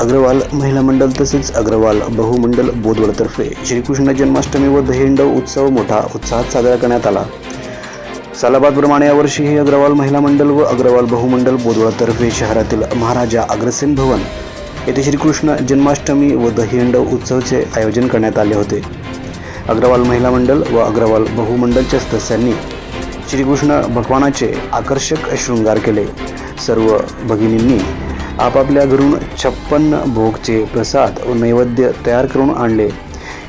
अग्रवाल महिला मंडळ तसेच अग्रवाल बहुमंडल बोदवडतर्फे श्रीकृष्ण जन्माष्टमी व दहीहंडव उत्सव मोठा उत्साहात साजरा करण्यात आला. सालाबादप्रमाणे यावर्षी हे अग्रवाल महिला मंडळ व अग्रवाल बहुमंडल बोदवडतर्फे शहरातील महाराजा अग्रसेन भवन येथे श्रीकृष्ण जन्माष्टमी व दहीहंडव उत्सवचे आयोजन करण्यात आले होते. अग्रवाल महिला मंडळ व अग्रवाल बहुमंडलच्या सदस्यांनी श्रीकृष्ण भगवानाचे आकर्षक शृंगार केले. सर्व भगिनींनी आपापल्या घरून छप्पन्न भोगचे प्रसाद व नैवेद्य तयार करून आणले.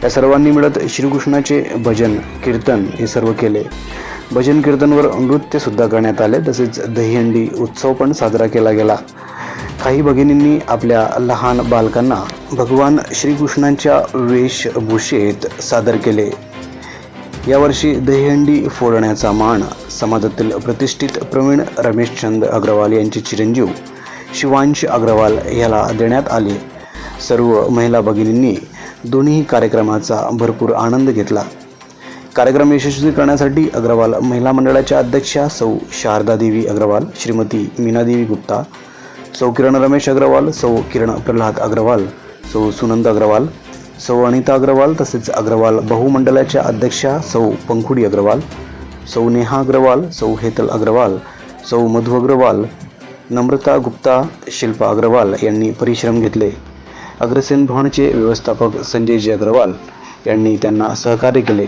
या सर्वांनी मिळत श्रीकृष्णाचे भजन कीर्तन हे सर्व केले. भजन कीर्तनवर नृत्यसुद्धा करण्यात आले तसेच दहीहंडी उत्सव पण साजरा केला गेला. काही भगिनींनी आपल्या लहान बालकांना भगवान श्रीकृष्णांच्या वेशभूषेत सादर केले. यावर्षी दहीहंडी फोडण्याचा मान समाजातील प्रतिष्ठित प्रवीण रमेशचंद अग्रवाल यांचे चिरंजीव शिवांश अग्रवाल याला देण्यात आले. सर्व महिला भगिनींनी दोन्ही कार्यक्रमाचा भरपूर आनंद घेतला. कार्यक्रम यशस्वी करण्यासाठी अग्रवाल महिला मंडळाच्या अध्यक्षा सौ शारदा देवी अग्रवाल श्रीमती मीनादेवी गुप्ता सौ किरण रमेश अग्रवाल सौ किरण प्रल्हाद अग्रवाल सौ सुनंद अग्रवाल सौ अनिता अग्रवाल तसेच अग्रवाल बहुमंडळाच्या अध्यक्षा सौ पंखुडी अग्रवाल सौ नेहा अग्रवाल सौ हेतल अग्रवाल सौ मधु अग्रवाल नम्रता गुप्ता शिल्पा अग्रवाल यांनी परिश्रम घेतले. अग्रसेन भवनचे व्यवस्थापक संजयजी अग्रवाल यांनी त्यांना सहकार्य केले.